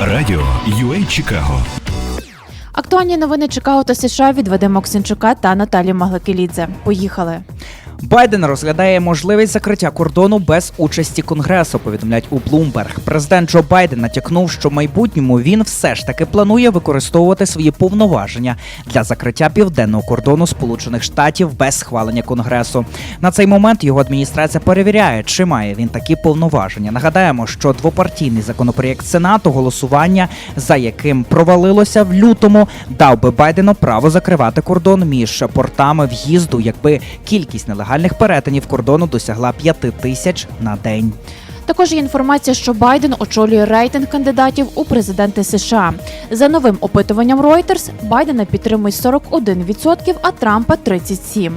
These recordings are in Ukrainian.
Радіо UA Чикаго. Актуальні новини Чикаго та США від Вадима Оксенчука та Наталі Маглакелідзе. Поїхали. Байден розглядає можливість закриття кордону без участі конгресу. Повідомляють у Bloomberg. Президент Джо Байден натякнув, що в майбутньому він все ж таки планує використовувати свої повноваження для закриття південного кордону Сполучених Штатів без схвалення конгресу. На цей момент його адміністрація перевіряє, чи має він такі повноваження. Нагадаємо, що двопартійний законопроєкт Сенату, голосування за яким провалилося в лютому, дав би Байдену право закривати кордон між портами в'їзду, якби кількість нелегальних перетинів кордону досягла 5 тисяч на день. Також є інформація, що Байден очолює рейтинг кандидатів у президенти США. За новим опитуванням Reuters, Байдена підтримує 41%, а Трампа 37%.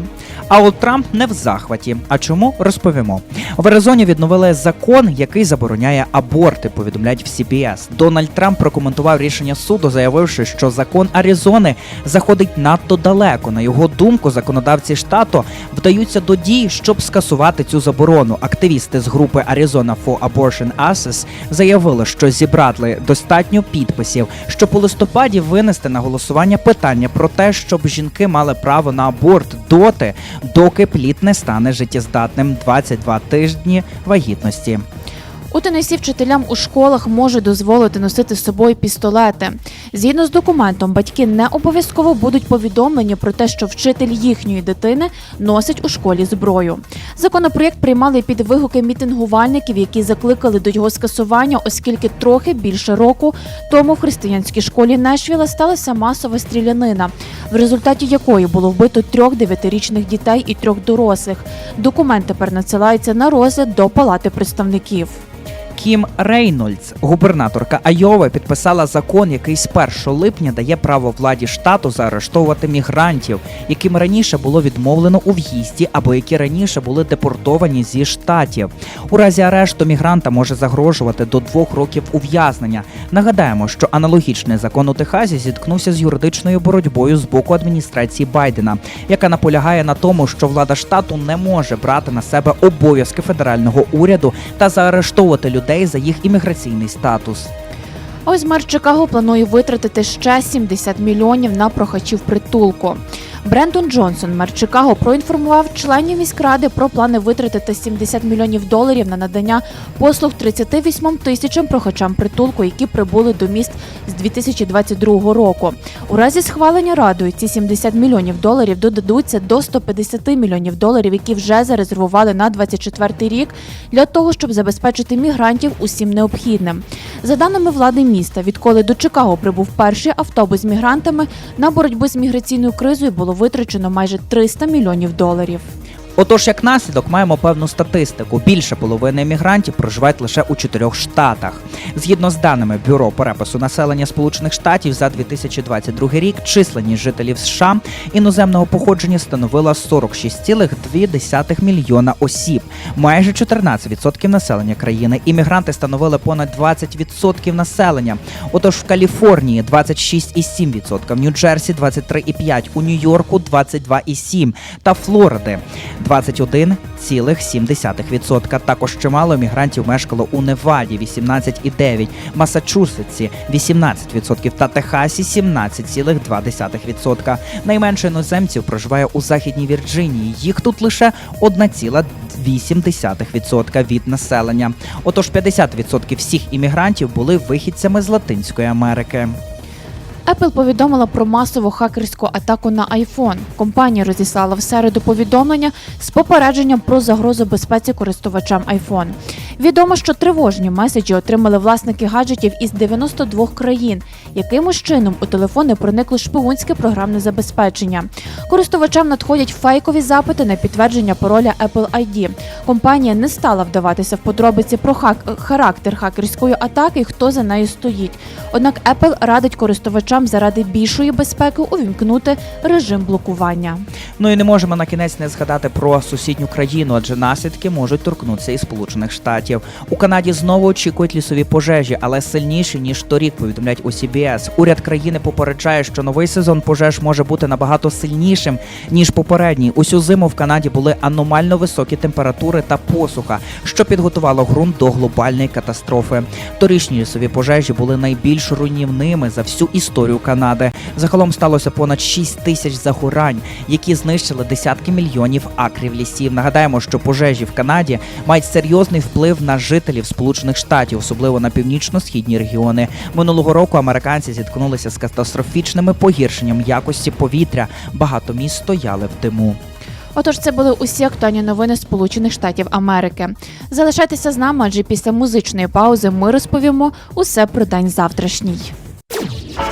А от Трамп не в захваті. А чому розповімо? В Аризоні відновили закон, який забороняє аборти. Повідомляють в CBS. Дональд Трамп прокоментував рішення суду, заявивши, що закон Аризони заходить надто далеко. На його думку, законодавці штату вдаються до дій, щоб скасувати цю заборону. Активісти з групи Arizona for Abortion Access заявили, що зібрали достатньо підписів, щоб у листопаді винести на голосування питання про те, щоб жінки мали право на аборт доти, доки плід не стане життєздатним 22 тижні вагітності. У Тенесі вчителям у школах можуть дозволити носити з собою пістолети. Згідно з документом, батьки не обов'язково будуть повідомлені про те, що вчитель їхньої дитини носить у школі зброю. Законопроєкт приймали під вигуки мітингувальників, які закликали до його скасування, оскільки трохи більше року тому в християнській школі Нешвіла сталася масова стрілянина, в результаті якої було вбито трьох дев'ятирічних дітей і трьох дорослих. Документ тепер надсилається на розгляд до палати представників. Кім Рейнольдс, губернаторка Айови, підписала закон, який з 1 липня дає право владі штату заарештовувати мігрантів, яким раніше було відмовлено у в'їзді або які раніше були депортовані зі штатів. У разі арешту мігранта може загрожувати до двох років ув'язнення. Нагадаємо, що аналогічний закон у Техасі зіткнувся з юридичною боротьбою з боку адміністрації Байдена, яка наполягає на тому, що влада штату не може брати на себе обов'язки федерального уряду та заарештовувати людей за їх імміграційний статус. Ось мер Чикаго планує витратити ще 70 мільйонів на прохачів притулку. Брендон Джонсон, мер Чикаго, проінформував членів міськради про плани витратити 70 мільйонів доларів на надання послуг 38 тисячам прохачам притулку, які прибули до міст з 2022 року. У разі схвалення радою ці 70 мільйонів доларів додадуться до 150 мільйонів доларів, які вже зарезервували на 24 рік для того, щоб забезпечити мігрантів усім необхідним. За даними влади міста, відколи до Чикаго прибув перший автобус з мігрантами, на боротьбу з міграційною кризою було витрачено майже 300 мільйонів доларів. Отож, як наслідок, маємо певну статистику. Більше половини емігрантів проживають лише у чотирьох штатах. Згідно з даними бюро перепису населення Сполучених Штатів за 2022 рік, численність жителів США іноземного походження становила 46,2 мільйона осіб, майже 14% населення країни. Іммігранти становили понад 20% населення. Отож, в Каліфорнії 26,7%, в Нью-Джерсі 23,5%, у Нью-Йорку 22,7% та Флориди 21,7%. Також чимало мігрантів мешкало у Неваді 18,9%, Масачусетсі 18% та Техасі 17,2%. Найменше іноземців проживає у Західній Вірджинії. Їх тут лише 1,8% від населення. Отож 50% всіх іммігрантів були вихідцями з Латинської Америки. Apple повідомила про масову хакерську атаку на iPhone. Компанія розіслала в середу повідомлення з попередженням про загрозу безпеці користувачам iPhone. Відомо, що тривожні меседжі отримали власники гаджетів із 92 країн. Якимось чином у телефони проникло шпигунське програмне забезпечення. Користувачам надходять фейкові запити на підтвердження пароля Apple ID. Компанія не стала вдаватися в подробиці про хак- характер хакерської атаки і хто за нею стоїть. Однак Apple радить користувачам Трамп заради більшої безпеки увімкнути режим блокування. Ну і не можемо на кінець не згадати про сусідню країну, адже наслідки можуть торкнутися і Сполучених Штатів. У Канаді знову очікують лісові пожежі, але сильніші ніж торік. Повідомляють у CBS. Уряд країни попереджає, що новий сезон пожеж може бути набагато сильнішим ніж попередній. Усю зиму в Канаді були аномально високі температури та посуха, що підготувало ґрунт до глобальної катастрофи. Торішні лісові пожежі були найбільш руйнівними за всю історію Канади. Загалом сталося понад 6 тисяч загорань, які знищили десятки мільйонів акрів лісів. Нагадаємо, що пожежі в Канаді мають серйозний вплив на жителів Сполучених Штатів, особливо на північно-східні регіони. Минулого року американці зіткнулися з катастрофічними погіршенням якості повітря. Багато міст стояли в диму. Отож, це були усі актуальні новини Сполучених Штатів Америки. Залишайтеся з нами, адже після музичної паузи ми розповімо усе про день завтрашній.